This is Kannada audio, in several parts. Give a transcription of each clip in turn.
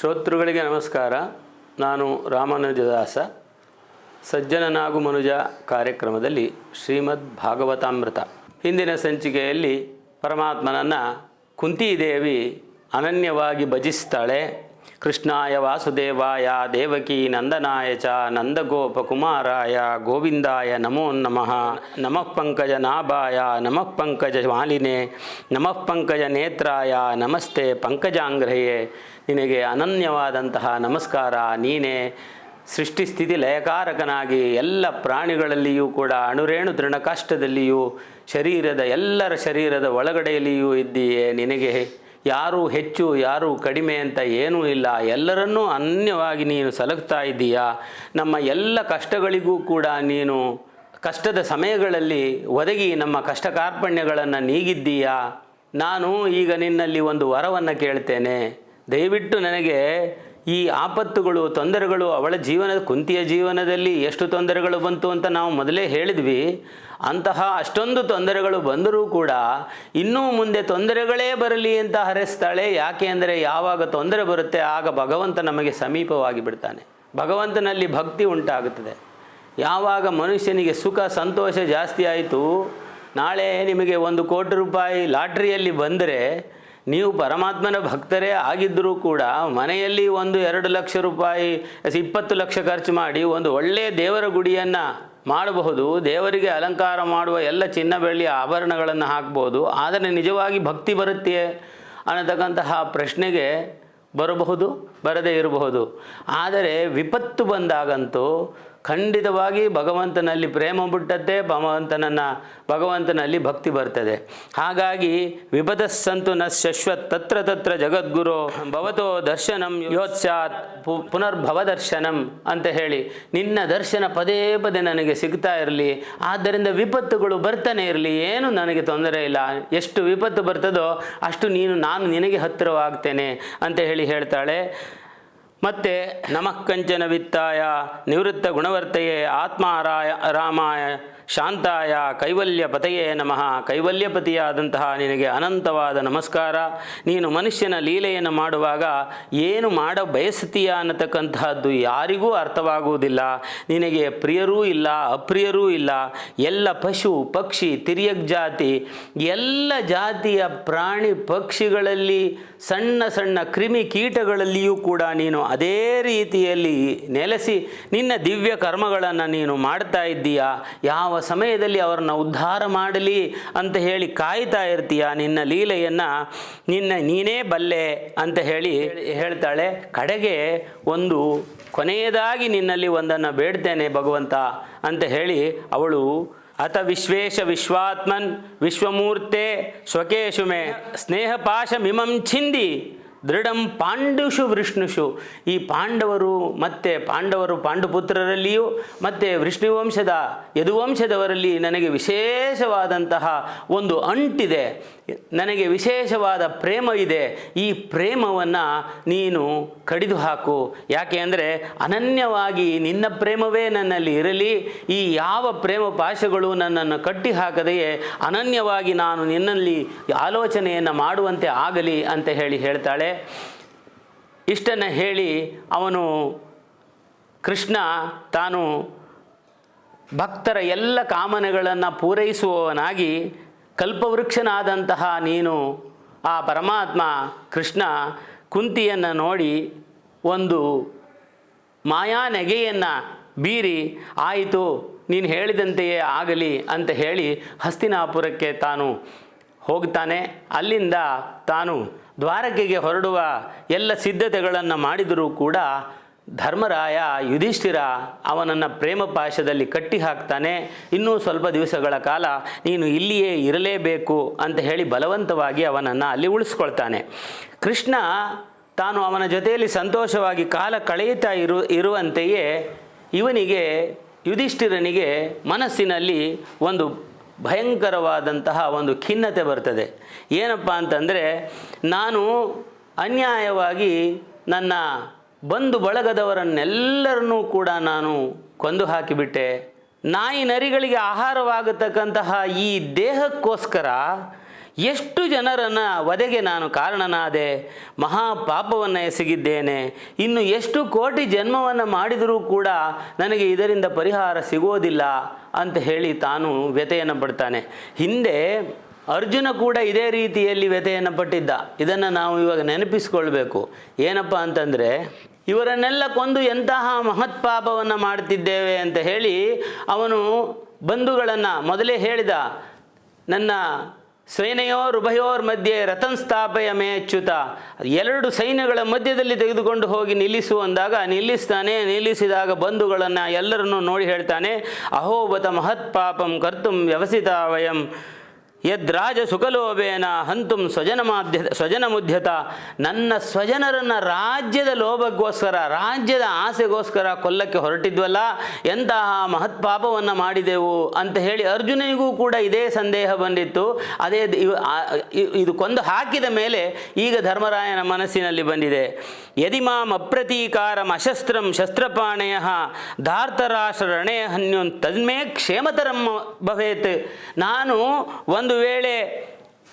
ಶ್ರೋತೃಗಳಿಗೆ ನಮಸ್ಕಾರ. ನಾನು ರಾಮಾನುಜದಾಸ. ಸಜ್ಜನನಾಗು ಮನುಜ ಕಾರ್ಯಕ್ರಮದಲ್ಲಿ ಶ್ರೀಮದ್ ಭಾಗವತಾಮೃತ. ಹಿಂದಿನ ಸಂಚಿಕೆಯಲ್ಲಿ ಪರಮಾತ್ಮನನ್ನು ಕುಂತಿದೇವಿ ಅನನ್ಯವಾಗಿ ಭಜಿಸ್ತಾಳೆ. ಕೃಷ್ಣಾಯ ವಾಸುದೇವಾಯ ದೇವಕಿ ನಂದನಾಯ ಚ ನಂದಗೋಪಕುಮಾರಾಯ ಗೋವಿಂದಾಯ ನಮೋ ನಮಃ. ನಮಃ ಪಂಕಜ ನಾಭಾಯ, ನಮಃ ಪಂಕಜ ಮಾಲಿನೇ, ನಮಃ ಪಂಕಜ ನೇತ್ರಾಯ, ನಮಸ್ತೆ ಪಂಕಜಾಂಗ್ರಹ್ಯೆ. ನಿನಗೆ ಅನನ್ಯವಾದಂತಹ ನಮಸ್ಕಾರ. ನೀನೇ ಸೃಷ್ಟಿ ಸ್ಥಿತಿ ಲಯಕಾರಕನಾಗಿ ಎಲ್ಲ ಪ್ರಾಣಿಗಳಲ್ಲಿಯೂ ಕೂಡ ಅಣುರೇಣು ತೃಣಕಾಷ್ಟದಲ್ಲಿಯೂ ಶರೀರದ ಎಲ್ಲರ ಶರೀರದ ಒಳಗಡೆಯಲ್ಲಿಯೂ ಇದ್ದೀಯೇ ನಿನಗೆ. ಯಾರು ಹೆಚ್ಚು, ಯಾರು ಕಡಿಮೆ ಅಂತ ಏನೂ ಇಲ್ಲ. ಎಲ್ಲರನ್ನೂ ಅನ್ಯವಾಗಿ ನೀನು ಸಲಗ್ತಾ ಇದ್ದೀಯಾ? ನಮ್ಮ ಎಲ್ಲ ಕಷ್ಟಗಳಿಗೂ ಕೂಡ ನೀನು ಕಷ್ಟದ ಸಮಯಗಳಲ್ಲಿ ಒದಗಿ ನಮ್ಮ ಕಷ್ಟ ಕಾರ್ಪಣ್ಯಗಳನ್ನು ನೀಗಿದ್ದೀಯಾ? ನಾನು ಈಗ ನಿನ್ನಲ್ಲಿ ಒಂದು ವರವನ್ನು ಕೇಳ್ತೇನೆ. ದಯವಿಟ್ಟು ನನಗೆ ಈ ಆಪತ್ತುಗಳು, ತೊಂದರೆಗಳು ಅವಳ ಜೀವನದ, ಕುಂತಿಯ ಜೀವನದಲ್ಲಿ ಎಷ್ಟು ತೊಂದರೆಗಳು ಬಂತು ಅಂತ ನಾವು ಮೊದಲೇ ಹೇಳಿದ್ವಿ. ಅಂತಹ ಅಷ್ಟೊಂದು ತೊಂದರೆಗಳು ಬಂದರೂ ಕೂಡ ಇನ್ನೂ ಮುಂದೆ ತೊಂದರೆಗಳೇ ಬರಲಿ ಅಂತ ಹರಿಸ್ತಾಳೆ. ಯಾಕೆ ಅಂದರೆ ಯಾವಾಗ ತೊಂದರೆ ಬರುತ್ತೆ, ಆಗ ಭಗವಂತ ನಮಗೆ ಸಮೀಪವಾಗಿ ಬಿಡ್ತಾನೆ. ಭಗವಂತನಲ್ಲಿ ಭಕ್ತಿ ಉಂಟಾಗುತ್ತದೆ. ಯಾವಾಗ ಮನುಷ್ಯನಿಗೆ ಸುಖ, ಸಂತೋಷ ಜಾಸ್ತಿ ಆಯಿತು, ನಾಳೆ ನಿಮಗೆ ಒಂದು ಕೋಟಿ ರೂಪಾಯಿ ಲಾಟ್ರಿಯಲ್ಲಿ ಬಂದರೆ ನೀವು ಪರಮಾತ್ಮನ ಭಕ್ತರೇ ಆಗಿದ್ದರೂ ಕೂಡ ಮನೆಯಲ್ಲಿ ಒಂದು ಎರಡು ಲಕ್ಷ ರೂಪಾಯಿ ಇಪ್ಪತ್ತು ಲಕ್ಷ ಖರ್ಚು ಮಾಡಿ ಒಂದು ಒಳ್ಳೆಯ ದೇವರ ಗುಡಿಯನ್ನು ಮಾಡಬಹುದು, ದೇವರಿಗೆ ಅಲಂಕಾರ ಮಾಡುವ ಎಲ್ಲ ಚಿನ್ನ ಬೆಳ್ಳಿಯ ಆಭರಣಗಳನ್ನು ಹಾಕ್ಬೋದು, ಆದರೆ ನಿಜವಾಗಿ ಭಕ್ತಿ ಬರುತ್ತೆ ಅನ್ನತಕ್ಕಂತಹ ಪ್ರಶ್ನೆಗೆ ಬರಬಹುದು, ಬರದೇ ಇರಬಹುದು. ಆದರೆ ವಿಪತ್ತು ಬಂದಾಗಂತೂ ಖಂಡಿತವಾಗಿ ಭಗವಂತನಲ್ಲಿ ಪ್ರೇಮ ಬಿಟ್ಟತ್ತೆ ಭಗವಂತನನ್ನು, ಭಗವಂತನಲ್ಲಿ ಭಕ್ತಿ ಬರ್ತದೆ. ಹಾಗಾಗಿ ವಿಪದಸ್ಸಂತು ನ ಶಶ್ವತ್ ತತ್ರ ತತ್ರ ಜಗದ್ಗುರು, ಭವತೋ ದರ್ಶನಂ ಯೋತ್ಸಾತ್ ಪುನರ್ಭವ ದರ್ಶನಂ ಅಂತ ಹೇಳಿ ನಿನ್ನ ದರ್ಶನ ಪದೇ ಪದೇ ನನಗೆ ಸಿಗ್ತಾ ಇರಲಿ. ಆದ್ದರಿಂದ ವಿಪತ್ತುಗಳು ಬರ್ತಾನೆ ಇರಲಿ. ಏನು ನನಗೆ ತೊಂದರೆ ಇಲ್ಲ. ಎಷ್ಟು ವಿಪತ್ತು ಬರ್ತದೋ ಅಷ್ಟು ನೀನು, ನಾನು ನಿನಗೆ ಹತ್ತಿರವಾಗ್ತೇನೆ ಅಂತ ಹೇಳಿ ಹೇಳ್ತಾಳೆ. ಮತ್ತು ನಮಃ ಕಂಚನ ವಿತ್ತಾಯ ನಿವೃತ್ತ ಗುಣವರ್ತಯೇ ಆತ್ಮಾರಾಯ ರಾಮಾಯ ಶಾಂತಾಯ ಕೈವಲ್ಯ ಪತಯೇ ನಮಃ. ಕೈವಲ್ಯಪತಿಯಾದಂತಹ ನಿನಗೆ ಅನಂತವಾದ ನಮಸ್ಕಾರ. ನೀನು ಮನುಷ್ಯನ ಲೀಲೆಯನ್ನು ಮಾಡುವಾಗ ಏನು ಮಾಡ ಬಯಸ್ತೀಯ ಅನ್ನತಕ್ಕಂತಹದ್ದು ಯಾರಿಗೂ ಅರ್ಥವಾಗುವುದಿಲ್ಲ. ನಿನಗೆ ಪ್ರಿಯರೂ ಇಲ್ಲ, ಅಪ್ರಿಯರೂ ಇಲ್ಲ. ಎಲ್ಲ ಪಶು, ಪಕ್ಷಿ ತಿರ್ಯಕ್ ಜಾತಿ, ಎಲ್ಲ ಜಾತಿಯ ಪ್ರಾಣಿ ಪಕ್ಷಿಗಳಲ್ಲಿ, ಸಣ್ಣ ಸಣ್ಣ ಕ್ರಿಮಿ ಕೀಟಗಳಲ್ಲಿಯೂ ಕೂಡ ನೀನು ಅದೇ ರೀತಿಯಲ್ಲಿ ನೆಲೆಸಿ ನಿನ್ನ ದಿವ್ಯ ಕರ್ಮಗಳನ್ನು ನೀನು ಮಾಡ್ತಾ ಇದ್ದೀಯಾ? ಯಾವ ಸಮಯದಲ್ಲಿ ಅವರನ್ನು ಉದ್ಧಾರ ಮಾಡಲಿ ಅಂತ ಹೇಳಿ ಕಾಯ್ತಾ ಇರ್ತೀಯ ನಿನ್ನ ಲೀಲೆಯನ್ನು? ನಿನ್ನ ನೀನೇ ಬಲ್ಲೆ ಅಂತ ಹೇಳಿ ಹೇಳ್ತಾಳೆ. ಕಡೆಗೆ ಒಂದು ಕೊನೆಯದಾಗಿ ನಿನ್ನಲ್ಲಿ ಒಂದನ್ನು ಬೇಡ್ತೇನೆ ಭಗವಂತ ಅಂತ ಹೇಳಿ ಅವಳು ಅಥ ವಿಶ್ವೇಶ ವಿಶ್ವಾತ್ಮನ್ ವಿಶ್ವಮೂರ್ತೆ ಸ್ನೇಹ ಪಾಶ ಮಿಮಂ ಛಿಂದಿ ದೃಢಂ ಪಾಂಡುಷು ವೃಷ್ಣುಷು. ಈ ಪಾಂಡವರು ಮತ್ತು ಪಾಂಡವರು ಪಾಂಡುಪುತ್ರರಲ್ಲಿಯೂ ಮತ್ತು ವೃಷ್ಣುವಂಶದ ಯದುವಂಶದವರಲ್ಲಿ ನನಗೆ ವಿಶೇಷವಾದಂತಹ ಒಂದು ಅಂಟಿದೆ. ನನಗೆ ವಿಶೇಷವಾದ ಪ್ರೇಮ ಇದೆ. ಈ ಪ್ರೇಮವನ್ನು ನೀನು ಕಡಿದು ಹಾಕು ಯಾಕೆ ಅಂದರೆ ಅನನ್ಯವಾಗಿ ನಿನ್ನ ಪ್ರೇಮವೇ ನನ್ನಲ್ಲಿ ಇರಲಿ, ಈ ಯಾವ ಪ್ರೇಮ ಪಾಶಗಳು ನನ್ನನ್ನು ಕಟ್ಟಿ ಹಾಕದೆಯೇ ಅನನ್ಯವಾಗಿ ನಾನು ನಿನ್ನಲ್ಲಿ ಆಲೋಚನೆಯನ್ನು ಮಾಡುವಂತೆ ಆಗಲಿ ಅಂತ ಹೇಳಿ ಹೇಳ್ತಾಳೆ. ಇಷ್ಟನ್ನು ಹೇಳಿ ಅವನು ಕೃಷ್ಣ ತಾನು ಭಕ್ತರ ಎಲ್ಲ ಕಾಮನೆಗಳನ್ನು ಪೂರೈಸುವವನಾಗಿ ಕಲ್ಪವೃಕ್ಷನಾದಂತಹ ನೀನು ಆ ಪರಮಾತ್ಮ ಕೃಷ್ಣ ಕುಂತಿಯನ್ನು ನೋಡಿ ಒಂದು ಮಾಯಾ ನೆಗೆಯನ್ನು ಬೀರಿ, ಆಯಿತು, ನೀನು ಹೇಳಿದಂತೆಯೇ ಆಗಲಿ ಅಂತ ಹೇಳಿ ಹಸ್ತಿನಾಪುರಕ್ಕೆ ತಾನು ಹೋಗ್ತಾನೆ. ಅಲ್ಲಿಂದ ತಾನು ದ್ವಾರಕೆಗೆ ಹೊರಡುವ ಎಲ್ಲ ಸಿದ್ಧತೆಗಳನ್ನು ಮಾಡಿದರೂ ಕೂಡ ಧರ್ಮರಾಯ, ಯುಧಿಷ್ಠಿರ ಅವನನ್ನು ಪ್ರೇಮ ಪಾಶದಲ್ಲಿ ಕಟ್ಟಿ ಹಾಕ್ತಾನೆ. ಇನ್ನೂ ಸ್ವಲ್ಪ ದಿವಸಗಳ ಕಾಲ ನೀನು ಇಲ್ಲಿಯೇ ಇರಲೇಬೇಕು ಅಂತ ಹೇಳಿ ಬಲವಂತವಾಗಿ ಅವನನ್ನು ಅಲ್ಲಿ ಉಳಿಸ್ಕೊಳ್ತಾನೆ. ಕೃಷ್ಣ ತಾನು ಅವನ ಜೊತೆಯಲ್ಲಿ ಸಂತೋಷವಾಗಿ ಕಾಲ ಕಳೆಯುತ್ತಾ ಇರು, ಇರುವಂತೆಯೇ ಇವನಿಗೆ, ಯುಧಿಷ್ಠಿರನಿಗೆ ಮನಸ್ಸಿನಲ್ಲಿ ಒಂದು ಭಯಂಕರವಾದಂತಹ ಒಂದು ಖಿನ್ನತೆ ಬರ್ತದೆ. ಏನಪ್ಪ ಅಂತಂದರೆ ನಾನು ಅನ್ಯಾಯವಾಗಿ ನನ್ನ ಬಂಧು ಬಳಗದವರನ್ನೆಲ್ಲರನ್ನೂ ಕೂಡ ನಾನು ಕೊಂದು ಹಾಕಿಬಿಟ್ಟೆ. ನಾಯಿ ನರಿಗಳಿಗೆ ಆಹಾರವಾಗತಕ್ಕಂತಹ ಈ ದೇಹಕ್ಕೋಸ್ಕರ ಎಷ್ಟು ಜನರನ್ನು ವಧೆಗೆ ನಾನು ಕಾರಣನಾದೆ, ಮಹಾಪಾಪವನ್ನು ಎಸಗಿದ್ದೇನೆ. ಇನ್ನು ಎಷ್ಟು ಕೋಟಿ ಜನ್ಮವನ್ನು ಮಾಡಿದರೂ ಕೂಡ ನನಗೆ ಇದರಿಂದ ಪರಿಹಾರ ಸಿಗೋದಿಲ್ಲ ಅಂತ ಹೇಳಿ ತಾನು ವ್ಯಥೆಯನ್ನು ಪಡ್ತಾನೆ. ಹಿಂದೆ ಅರ್ಜುನ ಕೂಡ ಇದೇ ರೀತಿಯಲ್ಲಿ ವ್ಯಥೆಯನ್ನು ಪಟ್ಟಿದ್ದ. ಇದನ್ನು ನಾವು ಇವಾಗ ನೆನಪಿಸ್ಕೊಳ್ಬೇಕು. ಏನಪ್ಪ ಅಂತಂದರೆ ಇವರನ್ನೆಲ್ಲ ಕೊಂದು ಎಂತಹ ಮಹತ್ಪಾಪವನ್ನು ಮಾಡ್ತಿದ್ದೇವೆ ಅಂತ ಹೇಳಿ ಅವನು ಬಂಧುಗಳನ್ನು ಮೊದಲೇ ಹೇಳಿದ, ನನ್ನ ಸೇನೆಯೋರ್ ಉಭಯೋರ್ ಮಧ್ಯೆ ರತನ್ ಸ್ಥಾಪೆಯ ಮೇಚ್ಯುತ ಎರಡು ಸೈನ್ಯಗಳ ಮಧ್ಯದಲ್ಲಿ ತೆಗೆದುಕೊಂಡು ಹೋಗಿ ನಿಲ್ಲಿಸು ಅಂದಾಗ ನಿಲ್ಲಿಸ್ತಾನೆ, ನಿಲ್ಲಿಸಿದಾಗ ಬಂಧುಗಳನ್ನು ಎಲ್ಲರನ್ನೂ ನೋಡಿ ಹೇಳ್ತಾನೆ, ಅಹೋಬತ ಮಹತ್ ಪಾಪಂ ಕರ್ತುಂ ವ್ಯವಸಿತ ವಯಂ. ಯದ್ರಾಜ ಸುಖಲೋಭೇನ ಹಂತುಂ ಸ್ವಜನ ಮಾಧ್ಯ, ಸ್ವಜನ ಮುಧ್ಯತ ನನ್ನ ಸ್ವಜನರನ್ನು ರಾಜ್ಯದ ಲೋಭಕ್ಕೋಸ್ಕರ, ರಾಜ್ಯದ ಆಸೆಗೋಸ್ಕರ ಕೊಲ್ಲಕ್ಕೆ ಹೊರಟಿದ್ವಲ್ಲ, ಎಂತಹ ಮಹತ್ಪಾಪವನ್ನು ಮಾಡಿದೆವು ಅಂತ ಹೇಳಿ ಅರ್ಜುನನಿಗೂ ಕೂಡ ಇದೇ ಸಂದೇಹ ಬಂದಿತ್ತು. ಅದೇ ಇದು ಕೊಂದು ಹಾಕಿದ ಮೇಲೆ ಈಗ ಧರ್ಮರಾಯನ ಮನಸ್ಸಿನಲ್ಲಿ ಬಂದಿದೆ. ಯದಿ ಮಾಂ ಅಪ್ರತೀಕಾರಂ ಅಶಸ್ತ್ರಂ ಶಸ್ತ್ರಪಾಣಯ ಧಾರ್ತರಾಷ್ಟ್ರ ರಣೇ ಹನ್ಯುನ್ ತನ್ಮೇ ಕ್ಷೇಮತರಂ ಭವೇತ್. ನಾನು ಒಂದು ವೇಳೆ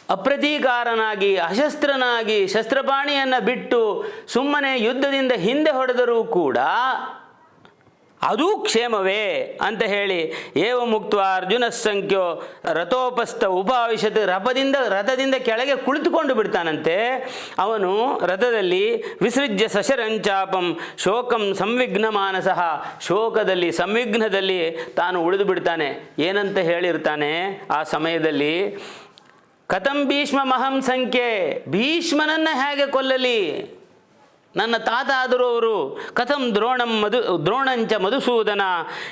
ಅಪ್ರತೀಕಾರನಾಗಿ ಅಶಸ್ತ್ರನಾಗಿ ಶಸ್ತ್ರಪಾಣಿಯನ್ನು ಬಿಟ್ಟು ಸುಮ್ಮನೆ ಯುದ್ಧದಿಂದ ಹಿಂದೆ ಹೊಡೆದರೂ ಕೂಡ ಅದೂ ಕ್ಷೇಮವೇ ಅಂತ ಹೇಳಿ ಏವ ಮುಕ್ತ ಅರ್ಜುನ ಸಂಖ್ಯೋ ರಥೋಪಸ್ಥ ಉಪಾವಿಶತ್ ರಥದಿಂದ ರಥದಿಂದ ಕೆಳಗೆ ಕುಳಿತುಕೊಂಡು ಬಿಡ್ತಾನಂತೆ. ಅವನು ರಥದಲ್ಲಿ ವಿಸೃಜ್ಯ ಸಶರಂಚಾಪಂ ಶೋಕಂ ಸಂವಿಘ್ನ ಮಾನಸಃ. ಶೋಕದಲ್ಲಿ ಸಂವಿಘ್ನದಲ್ಲಿ ತಾನು ಉಳಿದು ಬಿಡ್ತಾನೆ. ಏನಂತ ಹೇಳಿರ್ತಾನೆ ಆ ಸಮಯದಲ್ಲಿ? ಕಥಂ ಭೀಷ್ಮ ಮಹಂ ಸಂಖ್ಯೆ. ಭೀಷ್ಮನನ್ನು ಹೇಗೆ ಕೊಲ್ಲಲಿ? ನನ್ನ ತಾತ ಆದರೂ ಅವರು, ಕಥಂ ದ್ರೋಣಂ ಮಧು, ದ್ರೋಣಂಚ ಮಧುಸೂದನ,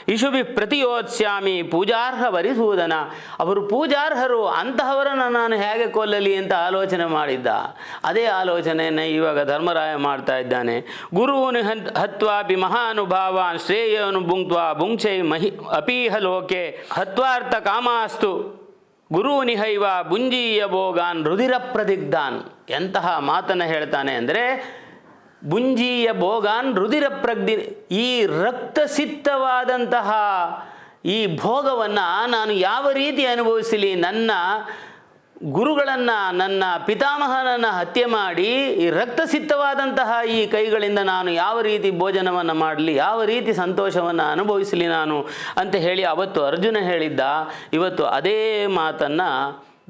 ಇಶುಭಿ ಪ್ರತಿಯೋತ್ಸ್ಯಾಮಿ ಪೂಜಾರ್ಹ ವರಿಸೂದನ. ಅವರು ಪೂಜಾರ್ಹರು, ಅಂತಹವರನ್ನು ನಾನು ಹೇಗೆ ಕೊಲ್ಲಲಿ ಅಂತ ಆಲೋಚನೆ ಮಾಡಿದ್ದ. ಅದೇ ಆಲೋಚನೆಯನ್ನು ಇವಾಗ ಧರ್ಮರಾಯ ಮಾಡ್ತಾ ಇದ್ದಾನೆ. ಗುರುవుని ಹನ್, ಹತ್ವಾಪಿ ಮಹಾನುಭಾವಾನ್ ಶ್ರೇಯನು ಬುಂಕ್ವಾ ಬುಂಕ್ಷೈ ಮಹಿ, ಅಪೀಹ ಲೋಕೆ ಹತ್ವಾರ್ಥ ಕಾಮಾಸ್ತು. ಗುರುನಿಹೈವ ಬುಂಜೀಯ ಭೋಗಾನ್ ರುದಿರ ಪ್ರದಿಗ್ಧಾನ್ ಎಂತಹ ಮಾತನ್ನು ಹೇಳ್ತಾನೆ ಅಂದರೆ ಬುಂಜೀಯ ಭೋಗಾನ್ ರುದಿರ ಪ್ರಜ್ಞೆ ಈ ರಕ್ತಸಿಕ್ತವಾದಂತಹ ಈ ಭೋಗವನ್ನು ನಾನು ಯಾವ ರೀತಿ ಅನುಭವಿಸಲಿ, ನನ್ನ ಗುರುಗಳನ್ನು, ನನ್ನ ಪಿತಾಮಹನನ್ನು ಹತ್ಯೆ ಮಾಡಿ, ಈ ರಕ್ತಸಿಕ್ತವಾದಂತಹ ಈ ಕೈಗಳಿಂದ ನಾನು ಯಾವ ರೀತಿ ಭೋಜನವನ್ನು ಮಾಡಲಿ, ಯಾವ ರೀತಿ ಸಂತೋಷವನ್ನು ಅನುಭವಿಸಲಿ ನಾನು ಅಂತ ಹೇಳಿ ಅವತ್ತು ಅರ್ಜುನ ಹೇಳಿದ್ದ. ಇವತ್ತು ಅದೇ ಮಾತನ್ನು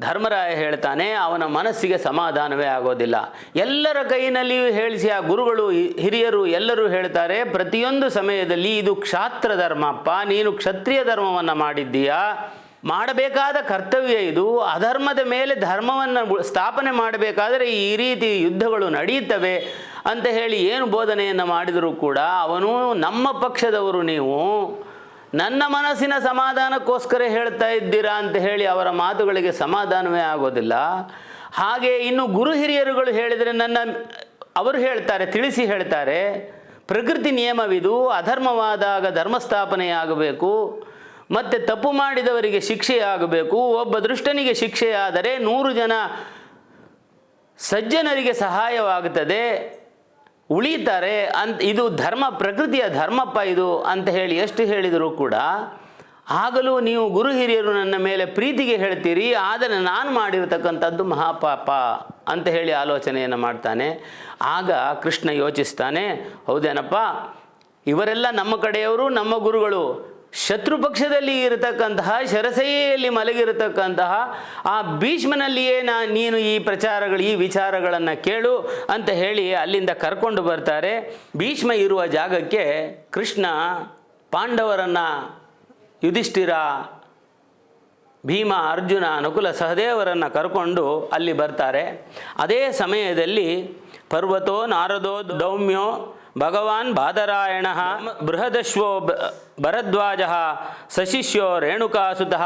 ಧರ್ಮರಾಯ ಹೇಳ್ತಾನೆ, ಅವನ ಮನಸ್ಸಿಗೆ ಸಮಾಧಾನವೇ ಆಗೋದಿಲ್ಲ. ಎಲ್ಲರ ಕೈನಲ್ಲಿಯೂ ಹೇಳಿಸಿ, ಆ ಗುರುಗಳು ಹಿರಿಯರು ಎಲ್ಲರೂ ಹೇಳ್ತಾರೆ, ಪ್ರತಿಯೊಂದು ಸಮಯದಲ್ಲಿ ಇದು ಕ್ಷಾತ್ರ ಧರ್ಮಪ್ಪ ನೀನು ಕ್ಷತ್ರಿಯ ಧರ್ಮವನ್ನು ಮಾಡಿದ್ದೀಯಾ? ಮಾಡಬೇಕಾದ ಕರ್ತವ್ಯ ಇದು, ಅಧರ್ಮದ ಮೇಲೆ ಧರ್ಮವನ್ನು ಸ್ಥಾಪನೆ ಮಾಡಬೇಕಾದರೆ ಈ ರೀತಿ ಯುದ್ಧಗಳು ನಡೆಯುತ್ತವೆ ಅಂತ ಹೇಳಿ ಏನು ಬೋಧನೆಯನ್ನು ಮಾಡಿದರೂ ಕೂಡ, ಅವನು ನಮ್ಮ ಪಕ್ಷದವರು ನೀವು ನನ್ನ ಮನಸ್ಸಿನ ಸಮಾಧಾನಕ್ಕೋಸ್ಕರ ಹೇಳ್ತಾ ಇದ್ದೀರಾ ಅಂತ ಹೇಳಿ ಅವರ ಮಾತುಗಳಿಗೆ ಸಮಾಧಾನವೇ ಆಗೋದಿಲ್ಲ. ಹಾಗೆ ಇನ್ನು ಗುರು ಹಿರಿಯರುಗಳು ಹೇಳಿದರೆ ನನ್ನ, ಅವರು ಹೇಳ್ತಾರೆ, ತಿಳಿಸಿ ಹೇಳ್ತಾರೆ, ಪ್ರಕೃತಿ ನಿಯಮವಿದು, ಅಧರ್ಮವಾದಾಗ ಧರ್ಮಸ್ಥಾಪನೆಯಾಗಬೇಕು, ಮತ್ತು ತಪ್ಪು ಮಾಡಿದವರಿಗೆ ಶಿಕ್ಷೆಯಾಗಬೇಕು, ಒಬ್ಬ ದೃಷ್ಟನಿಗೆ ಶಿಕ್ಷೆಯಾದರೆ ನೂರು ಜನ ಸಜ್ಜನರಿಗೆ ಸಹಾಯವಾಗುತ್ತದೆ. ಉಳಿತಾರೆ ಅಂತ, ಇದು ಧರ್ಮ, ಪ್ರಕೃತಿಯ ಧರ್ಮಪ್ಪ ಇದು ಅಂತ ಹೇಳಿ ಎಷ್ಟು ಹೇಳಿದರೂ ಕೂಡ, ಆಗಲೂ ನೀವು ಗುರು ಹಿರಿಯರು ನನ್ನ ಮೇಲೆ ಪ್ರೀತಿಗೆ ಹೇಳ್ತೀರಿ, ಆದರೆ ನಾನು ಮಾಡಿರತಕ್ಕಂಥದ್ದು ಮಹಾಪಾಪ ಅಂತ ಹೇಳಿ ಆಲೋಚನೆಯನ್ನು ಮಾಡ್ತಾನೆ. ಆಗ ಕೃಷ್ಣ ಯೋಚಿಸ್ತಾನೆ, ಹೌದೇನಪ್ಪ, ಇವರೆಲ್ಲ ನಮ್ಮ ಕಡೆಯವರು, ನಮ್ಮ ಗುರುಗಳು ಶತ್ರು ಪಕ್ಷದಲ್ಲಿ ಇರತಕ್ಕಂತಹ ಶರಸೆಯಲ್ಲಿ ಮಲಗಿರತಕ್ಕಂತಹ, ಆ ಭೀಷ್ಮನಲ್ಲಿಯೇ ನಾ, ನೀನು ಈ ಪ್ರಚಾರಗಳು, ಈ ವಿಚಾರಗಳನ್ನು ಕೇಳು ಅಂತ ಹೇಳಿ ಅಲ್ಲಿಂದ ಕರ್ಕೊಂಡು ಬರ್ತಾರೆ. ಭೀಷ್ಮ ಇರುವ ಜಾಗಕ್ಕೆ ಕೃಷ್ಣ ಪಾಂಡವರನ್ನು ಯುಧಿಷ್ಠಿರ, ಭೀಮ, ಅರ್ಜುನ, ನಕುಲ ಸಹದೇವರನ್ನು ಕರ್ಕೊಂಡು ಅಲ್ಲಿ ಬರ್ತಾರೆ. ಅದೇ ಸಮಯದಲ್ಲಿ ಪರ್ವತೋ ನಾರದೋ ದೌಮ್ಯೋ ಭಗವಾನ್ ಬಾದರಾಯಣ ಬೃಹದಶ್ವೋ ಭರದ್ವಾಜ ಸಶಿಷ್ಯೋ ರೇಣುಕಾಸುತಃ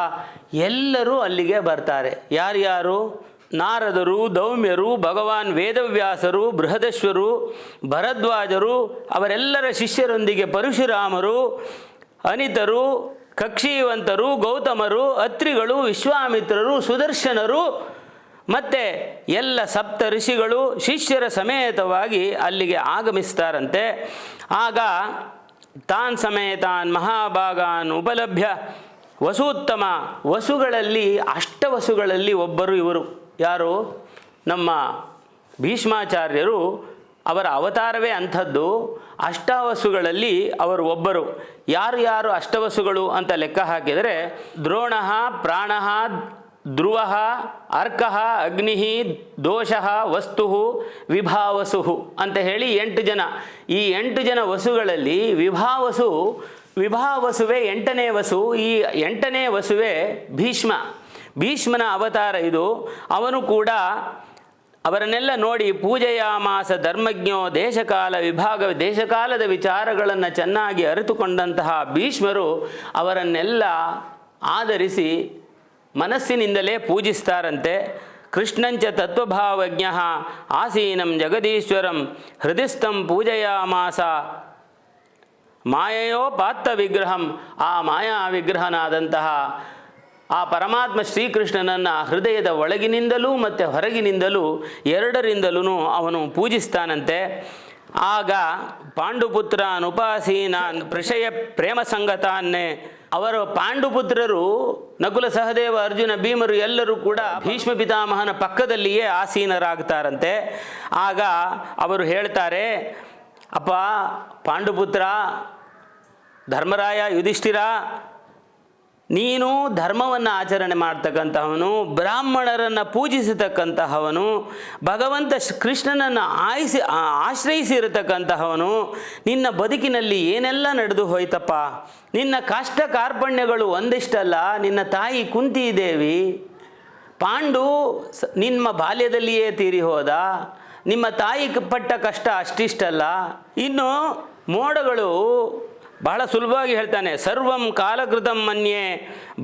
ಎಲ್ಲರೂ ಅಲ್ಲಿಗೆ ಬರ್ತಾರೆ. ಯಾರ್ಯಾರು? ನಾರದರು, ದೌಮ್ಯರು, ಭಗವಾನ್ ವೇದವ್ಯಾಸರು, ಬೃಹದಶ್ವರು, ಭರದ್ವಾಜರು, ಅವರೆಲ್ಲರ ಶಿಷ್ಯರೊಂದಿಗೆ ಪರಶುರಾಮರು, ಅನಿತರು, ಕಕ್ಷೀವಂತರು, ಗೌತಮರು, ಅತ್ರಿಗಳು, ವಿಶ್ವಾಮಿತ್ರರು, ಸುದರ್ಶನರು ಮತ್ತೆ ಎಲ್ಲ ಸಪ್ತ ಋಷಿಗಳು ಶಿಷ್ಯರ ಸಮೇತವಾಗಿ ಅಲ್ಲಿಗೆ ಆಗಮಿಸ್ತಾರಂತೆ. ಆಗ ತಾನ್ ಸಮೇತಾನ್ ಮಹಾಭಾಗಾನ್ ಉಪಲಭ್ಯ. ವಸೂತ್ತಮ ವಸುಗಳಲ್ಲಿ ಅಷ್ಟವಸುಗಳಲ್ಲಿ ಒಬ್ಬರು ಇವರು. ಯಾರು? ನಮ್ಮ ಭೀಷ್ಮಾಚಾರ್ಯರು. ಅವರ ಅವತಾರವೇ ಅಂಥದ್ದು. ಅಷ್ಟವಸುಗಳಲ್ಲಿ ಅವರು ಒಬ್ಬರು. ಯಾರು ಯಾರು ಅಷ್ಟವಸುಗಳು ಅಂತ ಲೆಕ್ಕ ಹಾಕಿದರೆ ದ್ರೋಣ, ಪ್ರಾಣ ಧ್ರುವ, ಅರ್ಕ, ಅಗ್ನಿ, ದೋಷ, ವಸ್ತು, ವಿಭಾವಸು ಅಂತ ಹೇಳಿ ಎಂಟು ಜನ. ಈ ಎಂಟು ಜನ ವಸುಗಳಲ್ಲಿ ವಿಭಾವಸು, ವಿಭಾವಸುವೆ ಎಂಟನೇ ವಸು, ಈ ಎಂಟನೇ ವಸುವೆ ಭೀಷ್ಮ. ಭೀಷ್ಮನ ಅವತಾರ ಇದು. ಅವನು ಕೂಡ ಅವರನ್ನೆಲ್ಲ ನೋಡಿ ಪೂಜೆಯ ಮಾಸ ಧರ್ಮಜ್ಞೋ ದೇಶಕಾಲ ವಿಭಾಗ, ದೇಶಕಾಲದ ವಿಚಾರಗಳನ್ನು ಚೆನ್ನಾಗಿ ಅರಿತುಕೊಂಡಂತಹ ಭೀಷ್ಮರು ಅವರನ್ನೆಲ್ಲ ಆಧರಿಸಿ ಮನಸ್ಸಿನಿಂದಲೇ ಪೂಜಿಸ್ತಾರಂತೆ. ಕೃಷ್ಣಂಚ ತತ್ವಭಾವಜ್ಞ ಆಸೀನಂ ಜಗದೀಶ್ವರಂ ಹೃದಯಸ್ಥಂ ಪೂಜೆಯಾಮಾಸ. ಮಾಯೆಯೋ ಪಾತ್ತ ವಿಗ್ರಹಂ ಆ ಮಾಯಾ ವಿಗ್ರಹನಾದಂತಹ ಆ ಪರಮಾತ್ಮ ಶ್ರೀಕೃಷ್ಣನನ್ನು ಹೃದಯದ ಒಳಗಿನಿಂದಲೂ ಮತ್ತು ಹೊರಗಿನಿಂದಲೂ ಎರಡರಿಂದಲೂ ಅವನು ಪೂಜಿಸ್ತಾನಂತೆ. ಆಗ ಪಾಂಡುಪುತ್ರ ಅನುಪಾಸೀನಾನ್ ಪ್ರೇಮ ಸಂಗತಾನ್ನೇ ಅವರು ಪಾಂಡುಪುತ್ರರು ನಕುಲ ಸಹದೇವ ಅರ್ಜುನ ಭೀಮರು ಎಲ್ಲರೂ ಕೂಡ ಭೀಷ್ಮ ಪಿತಾಮಹನ ಪಕ್ಕದಲ್ಲಿಯೇ ಆಸೀನರಾಗ್ತಾರಂತೆ. ಆಗ ಅವರು ಹೇಳ್ತಾರೆ, ಅಪ್ಪ, ಪಾಂಡುಪುತ್ರ, ಧರ್ಮರಾಯ, ಯುಧಿಷ್ಠಿರ ನೀನು ಧರ್ಮವನ್ನು ಆಚರಣೆ ಮಾಡ್ತಕ್ಕಂತಹವನು, ಬ್ರಾಹ್ಮಣರನ್ನು ಪೂಜಿಸತಕ್ಕಂತಹವನು, ಭಗವಂತ ಕೃಷ್ಣನನ್ನು ಆಯಿಸಿ ಆಶ್ರಯಿಸಿರತಕ್ಕಂತಹವನು, ನಿನ್ನ ಬದುಕಿನಲ್ಲಿ ಏನೆಲ್ಲ ನಡೆದು ಹೋಯ್ತಪ್ಪ? ನಿನ್ನ ಕಷ್ಟ ಕಾರ್ಪಣ್ಯಗಳು ಒಂದಿಷ್ಟಲ್ಲ, ನಿನ್ನ ತಾಯಿ ಕುಂತಿದೇವಿ, ಪಾಂಡು ನಿಮ್ಮ ಬಾಲ್ಯದಲ್ಲಿಯೇ ತೀರಿ ಹೋದ ನಿಮ್ಮ ತಾಯಿ ಪಟ್ಟ ಕಷ್ಟ ಅಷ್ಟಿಷ್ಟಲ್ಲ, ಇನ್ನು ಮೋಡಗಳು ಬಹಳ ಸುಲಭವಾಗಿ ಹೇಳ್ತಾನೆ, ಸರ್ವಂ ಕಾಲಕೃತಂ ಮನ್ಯೆ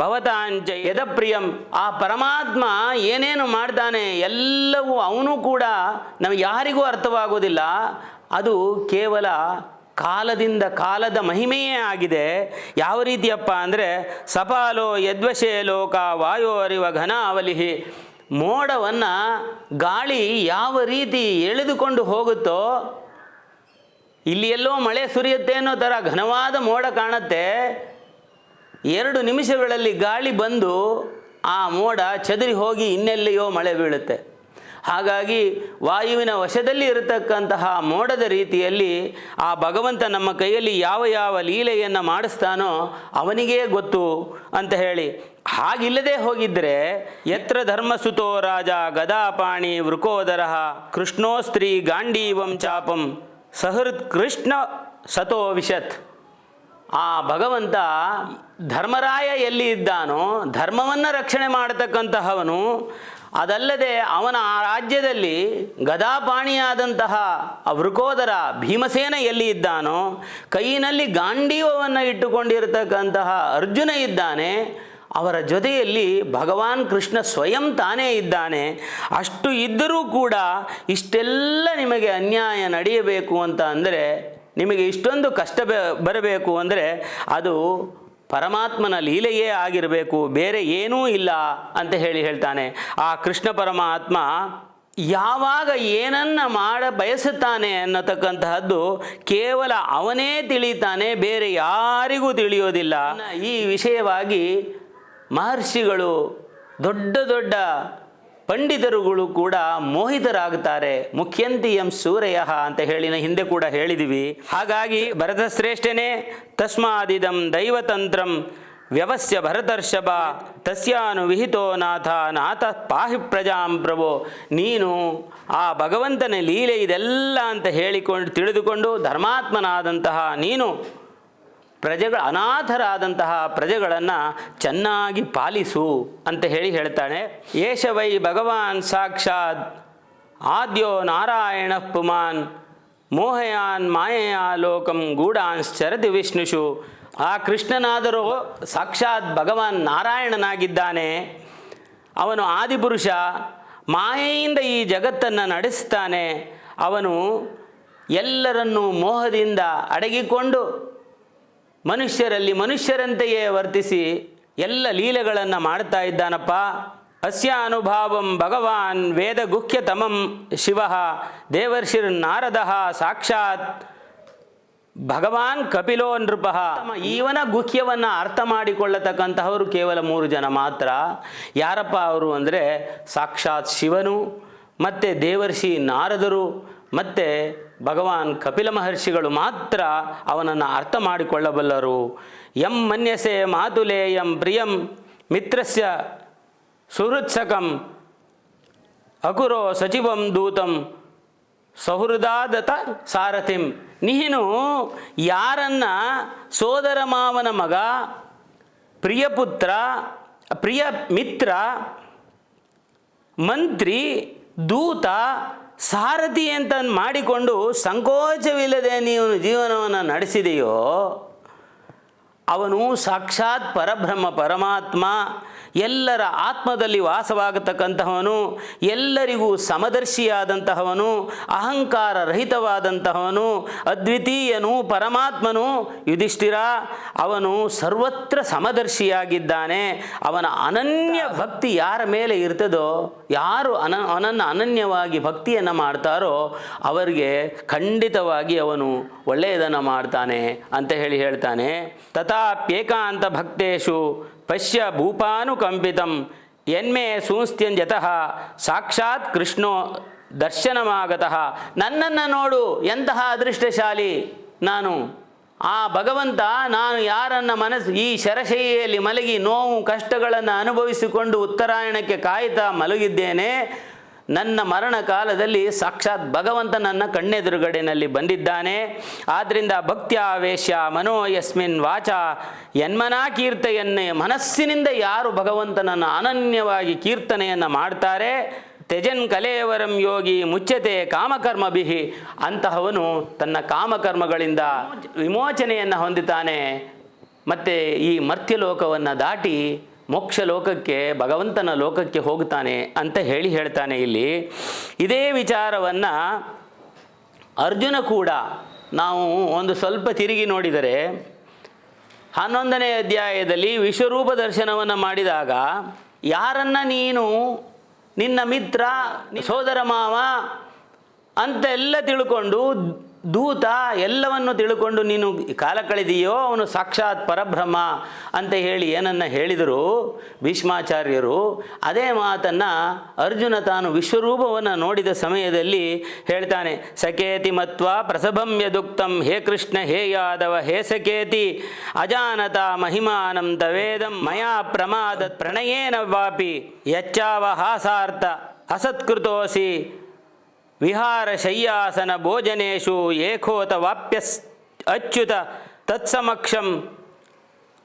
ಭವತಾಂಚ ಯದಪ್ರಿಯಂ. ಆ ಪರಮಾತ್ಮ ಏನೇನು ಮಾಡ್ತಾನೆ, ಎಲ್ಲವೂ ಅವನು ಕೂಡ ನಮಗೆ ಯಾರಿಗೂ ಅರ್ಥವಾಗೋದಿಲ್ಲ. ಅದು ಕೇವಲ ಕಾಲದಿಂದ ಕಾಲದ ಮಹಿಮೆಯೇ ಆಗಿದೆ. ಯಾವ ರೀತಿಯಪ್ಪ ಅಂದರೆ, ಸಪಾಲೋ ಯದ್ವಶೇ ಲೋಕ ವಾಯೋರಿವ ಘನ ಅವಲಿಹಿ ಮೋಡವನ್ನು ಗಾಳಿ ಯಾವ ರೀತಿ ಎಳೆದುಕೊಂಡು ಹೋಗುತ್ತೋ ಇಲ್ಲಿ ಎಲ್ಲೋ ಮಳೆ ಸುರಿಯುತ್ತೆ ಅನ್ನೋ ಥರ ಘನವಾದ ಮೋಡ ಕಾಣುತ್ತೆ. ಎರಡು ನಿಮಿಷಗಳಲ್ಲಿ ಗಾಳಿ ಬಂದು ಆ ಮೋಡ ಚದುರಿ ಹೋಗಿ ಇನ್ನೆಲ್ಲಿಯೋ ಮಳೆ ಬೀಳುತ್ತೆ. ಹಾಗಾಗಿ ವಾಯುವಿನ ವಶದಲ್ಲಿ ಇರತಕ್ಕಂತಹ ಮೋಡದ ರೀತಿಯಲ್ಲಿ ಆ ಭಗವಂತ ನಮ್ಮ ಕೈಯಲ್ಲಿ ಯಾವ ಯಾವ ಲೀಲೆಯನ್ನು ಮಾಡಿಸ್ತಾನೋ ಅವನಿಗೇ ಗೊತ್ತು ಅಂತ ಹೇಳಿ. ಹಾಗಿಲ್ಲದೆ ಹೋಗಿದ್ದರೆ ಯತ್ರ ಧರ್ಮಸುತೋ ರಾಜ ಗದಾಪಾಣಿ ವೃಕೋದರ ಕೃಷ್ಣೋಸ್ತ್ರೀ ಗಾಂಡೀವಂ ಚಾಪಂ. ಸಹೃತ್ ಕೃಷ್ಣ ಸತೋ ವಿಶತ್. ಆ ಭಗವಂತ ಧರ್ಮರಾಯ ಎಲ್ಲಿ ಇದ್ದಾನೋ, ಧರ್ಮವನ್ನು ರಕ್ಷಣೆ ಮಾಡತಕ್ಕಂತಹವನು, ಅದಲ್ಲದೆ ಅವನ ಆ ರಾಜ್ಯದಲ್ಲಿ ಗದಾಪಾಣಿಯಾದಂತಹ ವೃಕೋದರ ಭೀಮಸೇನ ಎಲ್ಲಿ ಇದ್ದಾನೋ ಕೈಯಲ್ಲಿ ಗಾಂಡೀವವನ್ನು ಇಟ್ಟುಕೊಂಡಿರತಕ್ಕಂತಹ ಅರ್ಜುನ ಇದ್ದಾನೆ ಅವರ ಜೊತೆಯಲ್ಲಿ ಭಗವಾನ್ ಕೃಷ್ಣ ಸ್ವಯಂ ತಾನೇ ಇದ್ದಾನೆ. ಅಷ್ಟು ಇದ್ದರೂ ಕೂಡ ಇಷ್ಟೆಲ್ಲ ನಿಮಗೆ ಅನ್ಯಾಯ ನಡೆಯಬೇಕು ಅಂತ ಅಂದರೆ, ನಿಮಗೆ ಇಷ್ಟೊಂದು ಕಷ್ಟ ಬರಬೇಕು ಅಂದರೆ ಅದು ಪರಮಾತ್ಮನ ಲೀಲೆಯೇ ಆಗಿರಬೇಕು, ಬೇರೆ ಏನೂ ಇಲ್ಲ ಅಂತ ಹೇಳಿ ಹೇಳ್ತಾನೆ. ಆ ಕೃಷ್ಣ ಪರಮಾತ್ಮ ಯಾವಾಗ ಏನನ್ನ ಮಾಡ ಬಯಸುತ್ತಾನೆ ಅನ್ನತಕ್ಕಂತಹದ್ದು ಕೇವಲ ಅವನೇ ತಿಳಿತಾನೆ, ಬೇರೆ ಯಾರಿಗೂ ತಿಳಿಯೋದಿಲ್ಲ. ಈ ವಿಷಯವಾಗಿ ಮಹರ್ಷಿಗಳು ದೊಡ್ಡ ದೊಡ್ಡ ಪಂಡಿತರುಗಳು ಕೂಡ ಮೋಹಿತರಾಗುತ್ತಾರೆ. ಮುಖ್ಯಂತಿ ಎಂ ಸೂರ್ಯ ಅಂತ ಹೇಳಿನ ಹಿಂದೆ ಕೂಡ ಹೇಳಿದಿವಿ. ಹಾಗಾಗಿ ಭರತ ಶ್ರೇಷ್ಠನೇ ತಸ್ಮಾದಿದಂ ದೈವತಂತ್ರಂ ವ್ಯವಸ್ಯ ಭರತರ್ಷಭ ತಸ್ಯಾನು ವಿಹಿತೋ ನಾಥ ನಾಥ ಪಾಹಿ ಪ್ರಜಾಂ ಪ್ರಭೋ. ನೀನು ಆ ಭಗವಂತನ ಲೀಲೆ ಇದೆಲ್ಲ ಅಂತ ಹೇಳಿಕೊಂಡು ತಿಳಿದುಕೊಂಡು ಧರ್ಮಾತ್ಮನಾದಂತಹ ನೀನು ಪ್ರಜೆಗಳ ಅನಾಥರಾದಂತಹ ಪ್ರಜೆಗಳನ್ನು ಚೆನ್ನಾಗಿ ಪಾಲಿಸು ಅಂತ ಹೇಳಿ ಹೇಳ್ತಾಳೆ. ಏಷ ವೈ ಭಗವಾನ್ ಸಾಕ್ಷಾತ್ ಆದ್ಯೋ ನಾರಾಯಣ ಪುಮಾನ್ ಮೋಹಯಾನ್ ಮಾಯೆಯ ಲೋಕಂ ಗೂಢಾಂಶ್ಚರತಿ ವಿಷ್ಣುಷು. ಆ ಕೃಷ್ಣನಾದರೂ ಸಾಕ್ಷಾತ್ ಭಗವಾನ್ ನಾರಾಯಣನಾಗಿದ್ದಾನೆ. ಅವನು ಆದಿಪುರುಷ, ಮಾಯೆಯಿಂದ ಈ ಜಗತ್ತನ್ನು ನಡೆಸ್ತಾನೆ. ಅವನು ಎಲ್ಲರನ್ನೂ ಮೋಹದಿಂದ ಅಡಗಿಕೊಂಡು ಮನುಷ್ಯರಲ್ಲಿ ಮನುಷ್ಯರಂತೆಯೇ ವರ್ತಿಸಿ ಎಲ್ಲ ಲೀಲೆಗಳನ್ನು ಮಾಡ್ತಾ ಇದ್ದಾನಪ್ಪ. ಅಸ್ಯ ಅನುಭಾವಂ ಭಗವಾನ್ ವೇದ ಗುಹ್ಯತಮಂ ಶಿವ. ದೇವರ್ಷಿರ್ ನಾರದ ಸಾಕ್ಷಾತ್ ಭಗವಾನ್ ಕಪಿಲೋ ನೃಪ. ಇವನ ಗುಖ್ಯವನ್ನು ಅರ್ಥ ಮಾಡಿಕೊಳ್ಳತಕ್ಕಂತಹವರು ಕೇವಲ ಮೂರು ಜನ ಮಾತ್ರ. ಯಾರಪ್ಪ ಅವರು ಅಂದರೆ ಸಾಕ್ಷಾತ್ ಶಿವನು, ಮತ್ತು ದೇವರ್ಷಿ ನಾರದರು, ಮತ್ತು ಭಗವಾನ್ ಕಪಿಲ ಮಹರ್ಷಿಗಳು ಮಾತ್ರ ಅವನನ್ನು ಅರ್ಥ ಮಾಡಿಕೊಳ್ಳಬಲ್ಲರು. M ಮನ್ಯಸೆ ಮಾತುಲೆ M ಪ್ರಿಯಂ ಮಿತ್ರಸ್ಯ ಸುಹೃತ್ಸಕಂ ಅಕುರೋ ಸಚಿವಂ ದೂತಂ ಸೌಹೃದಾದತ ಸಾರಥಿಂ. ನೀನು ಯಾರನ್ನ ಸೋದರ ಮಾವನ ಮಗ ಪ್ರಿಯಪುತ್ರ ಪ್ರಿಯ ಮಿತ್ರ, ಮಂತ್ರಿ, ದೂತ ಸಾರಥಿ ಅಂತ ಮಾಡಿಕೊಂಡು ಸಂಕೋಚವಿಲ್ಲದೆ ನೀವು ಜೀವನವನ್ನು ನಡೆಸಿದೆಯೋ ಅವನು ಸಾಕ್ಷಾತ್ ಪರಬ್ರಹ್ಮ ಪರಮಾತ್ಮ ಎಲ್ಲರ ಆತ್ಮದಲ್ಲಿ ವಾಸವಾಗತಕ್ಕಂತಹವನು, ಎಲ್ಲರಿಗೂ ಸಮದರ್ಶಿಯಾದಂತಹವನು ಅಹಂಕಾರ ರಹಿತವಾದಂತಹವನು ಅದ್ವಿತೀಯನು ಪರಮಾತ್ಮನು ಯುಧಿಷ್ಠಿರ, ಅವನು ಸರ್ವತ್ರ ಸಮದರ್ಶಿಯಾಗಿದ್ದಾನೆ. ಅವನ ಅನನ್ಯ ಭಕ್ತಿ ಯಾರ ಮೇಲೆ ಇರ್ತದೋ, ಯಾರು ಅನ, ಅವನನ್ನು ಅನನ್ಯವಾಗಿ ಭಕ್ತಿಯನ್ನು ಮಾಡ್ತಾರೋ, ಅವರಿಗೆ ಖಂಡಿತವಾಗಿ ಅವನು ಒಳ್ಳೆಯದನ್ನು ಮಾಡ್ತಾನೆ ಅಂತ ಹೇಳಿ ಹೇಳ್ತಾನೆ. ತಥಾಪ್ಯೇಕಾಂತ ಭಕ್ತೇಶು ಪಶ್ಯ ಭೂಪಾನುಕಂಪಿತಂ. ಎನ್ಮೆ ಸೂಸ್ತ್ಯಂಜತಃ ಸಾಕ್ಷಾತ್ ಕೃಷ್ಣೋ ದರ್ಶನಮಾಗತಃ. ನನ್ನನ್ನು ನೋಡು, ಎಂತಹ ಅದೃಷ್ಟಶಾಲಿ ನಾನು. ಆ ಭಗವಂತ, ನಾನು ಯಾರನ್ನ ಮನಸ್ಸು, ಈ ಶರಶೈಯಲ್ಲಿ ಮಲಗಿ ನೋವು, ಕಷ್ಟಗಳನ್ನು ಅನುಭವಿಸಿಕೊಂಡು ಉತ್ತರಾಯಣಕ್ಕೆ ಕಾಯ್ತಾ ಮಲಗಿದ್ದೇನೆ. ನನ್ನ ಮರಣ ಕಾಲದಲ್ಲಿ ಸಾಕ್ಷಾತ್ ಭಗವಂತ ನನ್ನ ಕಣ್ಣೆದುರುಗಡೆಯಲ್ಲಿ ಬಂದಿದ್ದಾನೆ. ಆದ್ದರಿಂದ ಭಕ್ತ್ಯಾವೇಶ ಮನೋ ಯಸ್ಮಿನ್ ವಾಚ ಯನ್ಮನಾ ಕೀರ್ತೆಯನ್ನೇ ಮನಸ್ಸಿನಿಂದ ಯಾರು ಭಗವಂತನನ್ನು ಅನನ್ಯವಾಗಿ ಕೀರ್ತನೆಯನ್ನು ಮಾಡ್ತಾರೆ? ತೆಜನ್ ಕಲೇವರಂ ಯೋಗಿ ಮುಚ್ಚತೆ ಕಾಮಕರ್ಮಭಿಹಿ ಅಂತಹವನು ತನ್ನ ಕಾಮಕರ್ಮಗಳಿಂದ ವಿಮೋಚನೆಯನ್ನು ಹೊಂದುತ್ತಾನೆ ಮತ್ತು ಈ ಮರ್ತ್ಯಲೋಕವನ್ನು ದಾಟಿ ಮೋಕ್ಷ ಲೋಕಕ್ಕೆ, ಭಗವಂತನ ಲೋಕಕ್ಕೆ ಹೋಗ್ತಾನೆ ಅಂತ ಹೇಳಿ ಹೇಳ್ತಾನೆ ಇಲ್ಲಿ. ಇದೇ ವಿಚಾರವನ್ನು ಅರ್ಜುನ ಕೂಡ ನಾವು ಒಂದು ಸ್ವಲ್ಪ ತಿರುಗಿ ನೋಡಿದರೆ, ಹನ್ನೊಂದನೇ ಅಧ್ಯಾಯದಲ್ಲಿ ವಿಶ್ವರೂಪ ದರ್ಶನವನ್ನು ಮಾಡಿದಾಗ, ಯಾರನ್ನ ನೀನು ನಿನ್ನ ಮಿತ್ರ, ಸೋದರ ಮಾವ ಅಂತೆಲ್ಲ ತಿಳ್ಕೊಂಡು ದೂತ ಎಲ್ಲವನ್ನು ತಿಳ್ಕೊಂಡು ನೀನು ಕಾಲ ಕಳೆದೀಯೋ ಅವನು ಸಾಕ್ಷಾತ್ ಪರಬ್ರಹ್ಮ ಅಂತ ಹೇಳಿ ಏನನ್ನ ಹೇಳಿದರು ಭೀಷ್ಮಾಚಾರ್ಯರು, ಅದೇ ಮಾತನ್ನು ಅರ್ಜುನ ತಾನು ವಿಶ್ವರೂಪವನ್ನು ನೋಡಿದ ಸಮಯದಲ್ಲಿ ಹೇಳ್ತಾನೆ ಸಕೇತಿ ಮತ್ವ ಪ್ರಸಭಂ ಯದುಕ್ತಂ, ಹೇ ಕೃಷ್ಣ, ಹೇ ಯಾದವ, ಹೇ ಸಕೇತಿ ಅಜಾನತ ಮಹಿಮಾನಂ ತವೇದಂ, ಮಯಾ ಪ್ರಮಾದ ಪ್ರಣಯೇನ ವಾಪಿ ಯಚ್ಚಾವ ಹಾಸಾರ್ಥ ಅಸತ್ಕೃತೋಸಿ ವಿಹಾರ ಶಯ್ಯಾಸನ ಭೋಜನೇಶು ಏಕೋತ ವಾಪ್ಯಸ್ ಅಚ್ಯುತ ತತ್ಸಮಕ್ಷಂ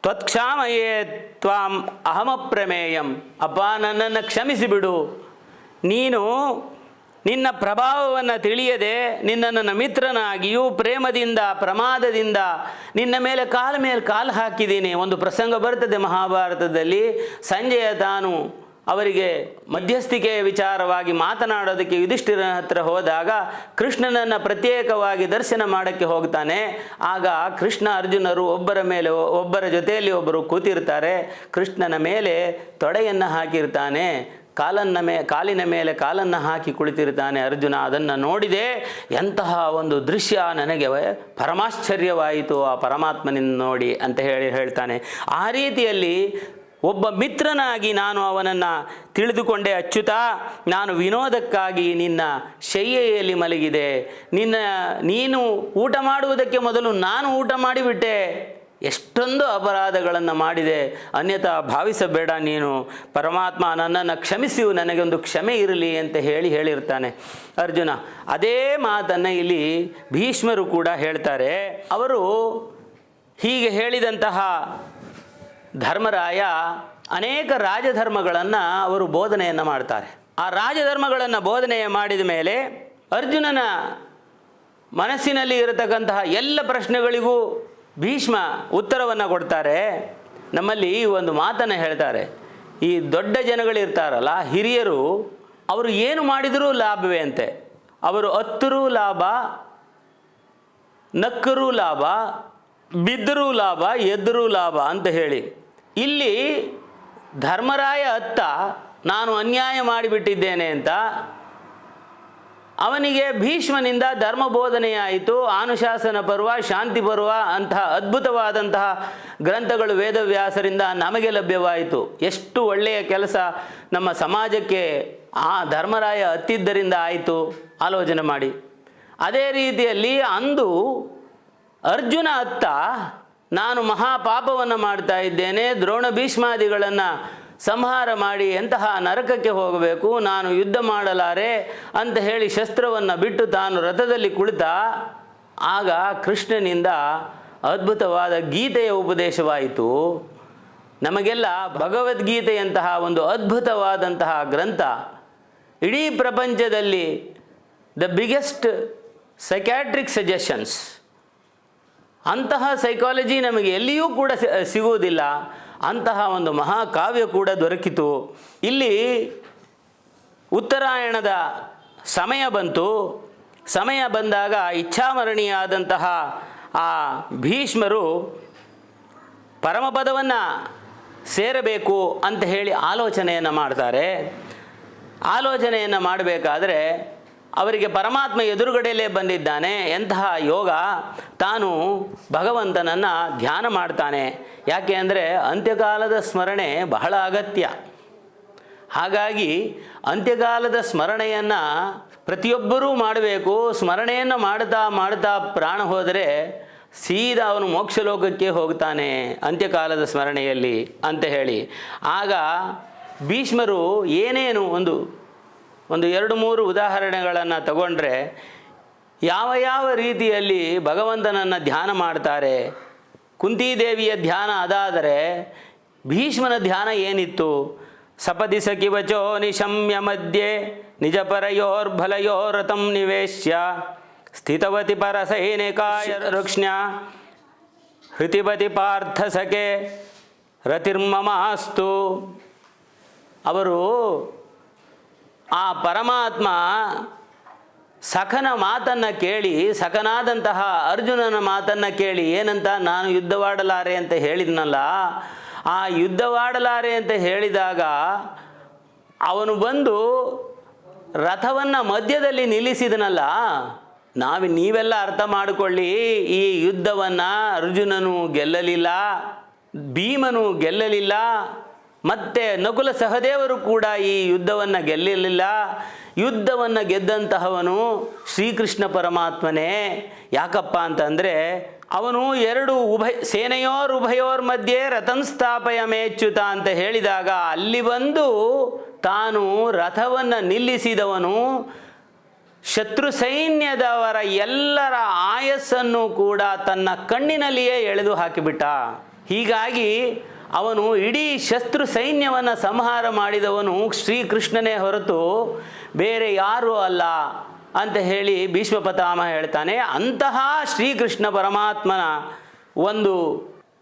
ತ್ವತ್ಕ್ಷಾಮಯೇ ತ್ವಾಂ ಅಹಮಪ್ರಮೇಯಂ. ಅಪ್ಪ ನನ್ನನ್ನು ಕ್ಷಮಿಸಿಬಿಡು ನೀನು ನಿನ್ನ ಪ್ರಭಾವವನ್ನು ತಿಳಿಯದೆ ನಿನ್ನ ನನ್ನ ಮಿತ್ರನಾಗಿಯೂ ಪ್ರೇಮದಿಂದ, ಪ್ರಮಾದದಿಂದ ನಿನ್ನ ಮೇಲೆ ಕಾಲ ಮೇಲೆ ಕಾಲು ಹಾಕಿದ್ದೀನಿ. ಒಂದು ಪ್ರಸಂಗ ಬರ್ತದೆ ಮಹಾಭಾರತದಲ್ಲಿ. ಸಂಜೆಯ ತಾನು ಅವರಿಗೆ ಮಧ್ಯಸ್ಥಿಕೆಯ ವಿಚಾರವಾಗಿ ಮಾತನಾಡೋದಕ್ಕೆ ಯುಧಿಷ್ಠಿರನ ಹತ್ರ ಹೋದಾಗ ಕೃಷ್ಣನನ್ನು ಪ್ರತ್ಯೇಕವಾಗಿ ದರ್ಶನ ಮಾಡೋಕ್ಕೆ ಹೋಗ್ತಾನೆ. ಆಗ ಕೃಷ್ಣ ಅರ್ಜುನರು ಒಬ್ಬರ ಮೇಲೆ ಒಬ್ಬರ ಜೊತೆಯಲ್ಲಿ ಒಬ್ಬರು ಕೂತಿರ್ತಾರೆ. ಕೃಷ್ಣನ ಮೇಲೆ ತೊಡೆಯನ್ನು ಹಾಕಿರ್ತಾನೆ. ಕಾಲನ್ನ ಮೇ, ಕಾಲಿನ ಮೇಲೆ ಕಾಲನ್ನು ಹಾಕಿ ಕುಳಿತಿರ್ತಾನೆ ಅರ್ಜುನ. ಅದನ್ನು ನೋಡಿದೆ. ಎಂತಹ ಒಂದು ದೃಶ್ಯ ನನಗೆ ಪರಮಾಶ್ಚರ್ಯವಾಯಿತು ಆ ಪರಮಾತ್ಮನಿಂದ ನೋಡಿ ಅಂತ ಹೇಳಿ ಹೇಳ್ತಾನೆ. ಆ ರೀತಿಯಲ್ಲಿ ಒಬ್ಬ ಮಿತ್ರನಾಗಿ ನಾನು ಅವನನ್ನು ತಿಳಿದುಕೊಂಡೆ ಅಚ್ಚುತ ನಾನು ವಿನೋದಕ್ಕಾಗಿ ನಿನ್ನ ಶಯ್ಯೆಯಲ್ಲಿ ಮಲಗಿದೆ. ನಿನ್ನ, ನೀನು ಊಟ ಮಾಡುವುದಕ್ಕೆ ಮೊದಲು ನಾನು ಊಟ ಮಾಡಿಬಿಟ್ಟೆ. ಎಷ್ಟೊಂದು ಅಪರಾಧಗಳನ್ನು ಮಾಡಿದೆ. ಅನ್ಯಥಾ ಭಾವಿಸಬೇಡ ನೀನು. ಪರಮಾತ್ಮ ನನ್ನನ್ನು ಕ್ಷಮಿಸಿ ನನಗೊಂದು ಕ್ಷಮೆ ಇರಲಿ ಅಂತ ಹೇಳಿ ಹೇಳಿರ್ತಾನೆ. ಅರ್ಜುನ, ಅದೇ ಮಾತನ್ನು ಇಲ್ಲಿ ಭೀಷ್ಮರು ಕೂಡ ಹೇಳ್ತಾರೆ. ಅವರು ಹೀಗೆ ಹೇಳಿದಂತಹ ಧರ್ಮರಾಯ ಅನೇಕ ರಾಜಧರ್ಮಗಳನ್ನು ಅವರು ಬೋಧನೆಯನ್ನು ಮಾಡ್ತಾರೆ. ಆ ರಾಜಧರ್ಮಗಳನ್ನು ಬೋಧನೆ ಮಾಡಿದ ಮೇಲೆ ಅರ್ಜುನನ ಮನಸ್ಸಿನಲ್ಲಿ ಇರತಕ್ಕಂತಹ ಎಲ್ಲ ಪ್ರಶ್ನೆಗಳಿಗೂ ಭೀಷ್ಮ ಉತ್ತರವನ್ನು ಕೊಡ್ತಾರೆ. ನಮ್ಮಲ್ಲಿ ಈ ಒಂದು ಮಾತನ್ನು ಹೇಳ್ತಾರೆ. ಈ ದೊಡ್ಡ ಜನಗಳಿರ್ತಾರಲ್ಲ, ಹಿರಿಯರು ಅವರು ಏನು ಮಾಡಿದರೂ ಲಾಭವೇ ಅಂತೆ. ಅವರು ಹತ್ತರೂ ಲಾಭ, ನಕ್ಕರೂ ಲಾಭ, ಬಿದ್ದರೂ ಲಾಭ, ಎದ್ದರೂ ಲಾಭ ಅಂತ ಹೇಳಿ ಇಲ್ಲಿ ಧರ್ಮರಾಯ ಅತ್ತ ನಾನು ಅನ್ಯಾಯ ಮಾಡಿಬಿಟ್ಟಿದ್ದೇನೆ ಅಂತ ಅವನಿಗೆ ಭೀಷ್ಮನಿಂದ ಧರ್ಮ ಬೋಧನೆಯಾಯಿತು ಅನುಶಾಸನ ಪರ್ವ, ಶಾಂತಿ ಪರ್ವ, ಅಂತಹ ಅದ್ಭುತವಾದಂತಹ ಗ್ರಂಥಗಳು ವೇದವ್ಯಾಸರಿಂದ ನಮಗೆ ಲಭ್ಯವಾಯಿತು. ಎಷ್ಟು ಒಳ್ಳೆಯ ಕೆಲಸ ನಮ್ಮ ಸಮಾಜಕ್ಕೆ ಆ ಧರ್ಮರಾಯ ಅತ್ತಿದ್ದರಿಂದ ಆಯಿತು. ಆಲೋಚನೆ ಮಾಡಿ. ಅದೇ ರೀತಿಯಲ್ಲಿ ಅಂದು ಅರ್ಜುನ ಅತ್ತ ನಾನು ಮಹಾಪಾಪವನ್ನು ಮಾಡ್ತಾ ಇದ್ದೇನೆ, ದ್ರೋಣ ಭೀಷ್ಮಾದಿಗಳನ್ನು ಸಂಹಾರ ಮಾಡಿ ಎಂತಹ ನರಕಕ್ಕೆ ಹೋಗಬೇಕು, ನಾನು ಯುದ್ಧ ಮಾಡಲಾರೆ ಅಂತ ಹೇಳಿ ಶಸ್ತ್ರವನ್ನು ಬಿಟ್ಟು ತಾನು ರಥದಲ್ಲಿ ಕುಳಿತ ಆಗ ಕೃಷ್ಣನಿಂದ ಅದ್ಭುತವಾದ ಗೀತೆಯ ಉಪದೇಶವಾಯಿತು. ನಮಗೆಲ್ಲ ಭಗವದ್ಗೀತೆಯಂತಹ ಒಂದು ಅದ್ಭುತವಾದಂತಹ ಗ್ರಂಥ ಇಡೀ ಪ್ರಪಂಚದಲ್ಲಿ ದ ಬಿಗ್ಗೆಸ್ಟ್ ಸೈಕ್ಯಾಟ್ರಿಕ್ ಸಜೆಷನ್ಸ್ ಅಂತಹ ಸೈಕಾಲಜಿ ನಮಗೆ ಎಲ್ಲಿಯೂ ಕೂಡ ಸಿಗುವುದಿಲ್ಲ. ಅಂತಹ ಒಂದು ಮಹಾಕಾವ್ಯ ಕೂಡ ದೊರಕಿತು. ಇಲ್ಲಿ ಉತ್ತರಾಯಣದ ಸಮಯ ಬಂತು. ಸಮಯ ಬಂದಾಗ ಇಚ್ಛಾಮರಣಿಯಾದಂತಹ ಆ ಭೀಷ್ಮರು ಪರಮಪದವನ್ನು ಸೇರಬೇಕು ಅಂತ ಹೇಳಿ ಆಲೋಚನೆಯನ್ನು ಮಾಡ್ತಾರೆ. ಆಲೋಚನೆಯನ್ನು ಮಾಡಬೇಕಾದ್ರೆ ಅವರಿಗೆ ಪರಮಾತ್ಮ ಎದುರುಗಡೆಯಲ್ಲೇ ಬಂದಿದ್ದಾನೆ. ಎಂತಹ ಯೋಗ ತಾನು ಭಗವಂತನನ್ನು ಧ್ಯಾನ ಮಾಡ್ತಾನೆ. ಯಾಕೆ ಅಂದರೆ ಅಂತ್ಯಕಾಲದ ಸ್ಮರಣೆ ಬಹಳ ಅಗತ್ಯ. ಹಾಗಾಗಿ ಅಂತ್ಯಕಾಲದ ಸ್ಮರಣೆಯನ್ನು ಪ್ರತಿಯೊಬ್ಬರೂ ಮಾಡಬೇಕು. ಸ್ಮರಣೆಯನ್ನು ಮಾಡ್ತಾ ಮಾಡ್ತಾ ಪ್ರಾಣ ಹೋದರೆ ಸೀದಾ ಅವನು ಮೋಕ್ಷಲೋಕಕ್ಕೆ ಹೋಗ್ತಾನೆ ಅಂತ್ಯಕಾಲದ ಸ್ಮರಣೆಯಲ್ಲಿ ಅಂತ ಹೇಳಿ. ಆಗ ಭೀಷ್ಮರು ಏನೇನು ಒಂದು ಒಂದು ಎರಡು ಮೂರು ಉದಾಹರಣೆಗಳನ್ನು ತಗೊಂಡ್ರೆ ಯಾವ ಯಾವ ರೀತಿಯಲ್ಲಿ ಭಗವಂತನನ್ನು ಧ್ಯಾನ ಮಾಡ್ತಾರೆ? ಕುಂತಿದೇವಿಯ ಧ್ಯಾನ ಅದಾದರೆ ಭೀಷ್ಮನ ಧ್ಯಾನ ಏನಿತ್ತು? ಸಪದಿ ಸಖಿವಚೋ ನಿಶಮ್ಯ ಮಧ್ಯೆ ನಿಜ ಪರಯೋರ್ಬಲಯೋರಥಂ ನಿವೇಶ್ಯ ಸ್ಥಿತವತಿ ಪರಸೈನಿಕಾಯ ರುಕ್ಷ್ಣ್ಯ ಹೃತಿಪತಿ ಪಾರ್ಥ ಸಖೆ ರತಿರ್ಮಮಾಸ್ತು. ಅವರು ಆ ಪರಮಾತ್ಮ ಸಖನ ಮಾತನ್ನು ಕೇಳಿ, ಸಖನಾದಂತಹ ಅರ್ಜುನನ ಮಾತನ್ನು ಕೇಳಿ, ಏನಂತ ನಾನು ಯುದ್ಧವಾಡಲಾರೆ ಅಂತ ಹೇಳಿದ್ನಲ್ಲ, ಆ ಯುದ್ಧವಾಡಲಾರೆ ಅಂತ ಹೇಳಿದಾಗ ಅವನು ಬಂದು ರಥವನ್ನು ಮಧ್ಯದಲ್ಲಿ ನಿಲ್ಲಿಸಿದನಲ್ಲ, ನಾವು ನೀವೆಲ್ಲ ಅರ್ಥ ಮಾಡಿಕೊಳ್ಳಿ, ಈ ಯುದ್ಧವನ್ನು ಅರ್ಜುನನು ಗೆಲ್ಲಲಿಲ್ಲ, ಭೀಮನು ಗೆಲ್ಲಲಿಲ್ಲ ಮತ್ತೆ ನಕುಲ ಸಹದೇವರು ಕೂಡ ಈ ಯುದ್ಧವನ್ನು ಗೆಲ್ಲಲಿಲ್ಲ ಯುದ್ಧವನ್ನು ಗೆದ್ದಂತಹವನು ಶ್ರೀಕೃಷ್ಣ ಪರಮಾತ್ಮನೇ. ಯಾಕಪ್ಪ ಅಂತಂದರೆ ಅವನು ಎರಡು ಉಭಯ, ಸೇನೆಯೋರ್ ಉಭಯೋರ್ ಮಧ್ಯೆ ರಥನ್ ಸ್ಥಾಪಯ ಮೇಚ್ಯುತ ಅಂತ ಹೇಳಿದಾಗ ಅಲ್ಲಿ ಬಂದು ತಾನು ರಥವನ್ನು ನಿಲ್ಲಿಸಿದವನು. ಶತ್ರು ಸೈನ್ಯದವರ ಎಲ್ಲರ ಆಯಸ್ಸನ್ನು ಕೂಡ ತನ್ನ ಕಣ್ಣಿನಲ್ಲಿಯೇ ಎಳೆದು ಹಾಕಿಬಿಟ್ಟ. ಹೀಗಾಗಿ ಅವನು ಇಡೀ ಶತ್ರು ಸೈನ್ಯವನ್ನು ಸಂಹಾರ ಮಾಡಿದವನು ಶ್ರೀಕೃಷ್ಣನೇ ಹೊರತು ಬೇರೆ ಯಾರೂ ಅಲ್ಲ ಅಂತ ಹೇಳಿ ಭೀಷ್ಮ ಪತಾಮ ಹೇಳ್ತಾನೆ. ಅಂತಹ ಶ್ರೀಕೃಷ್ಣ ಪರಮಾತ್ಮನ ಒಂದು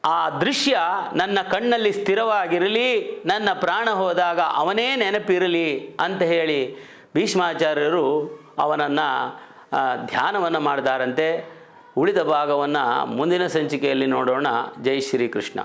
ಆ ದೃಶ್ಯ ನನ್ನ ಕಣ್ಣಲ್ಲಿ ಸ್ಥಿರವಾಗಿರಲಿ, ನನ್ನ ಪ್ರಾಣ ಹೋದಾಗ ಅವನೇ ನೆನಪಿರಲಿ ಅಂತ ಹೇಳಿ ಭೀಷ್ಮಾಚಾರ್ಯರು ಅವನನ್ನು ಧ್ಯಾನವನ್ನು ಮಾಡಿದಾರಂತೆ. ಉಳಿದ ಭಾಗವನ್ನು ಮುಂದಿನ ಸಂಚಿಕೆಯಲ್ಲಿ ನೋಡೋಣ. ಜೈ ಶ್ರೀಕೃಷ್ಣ.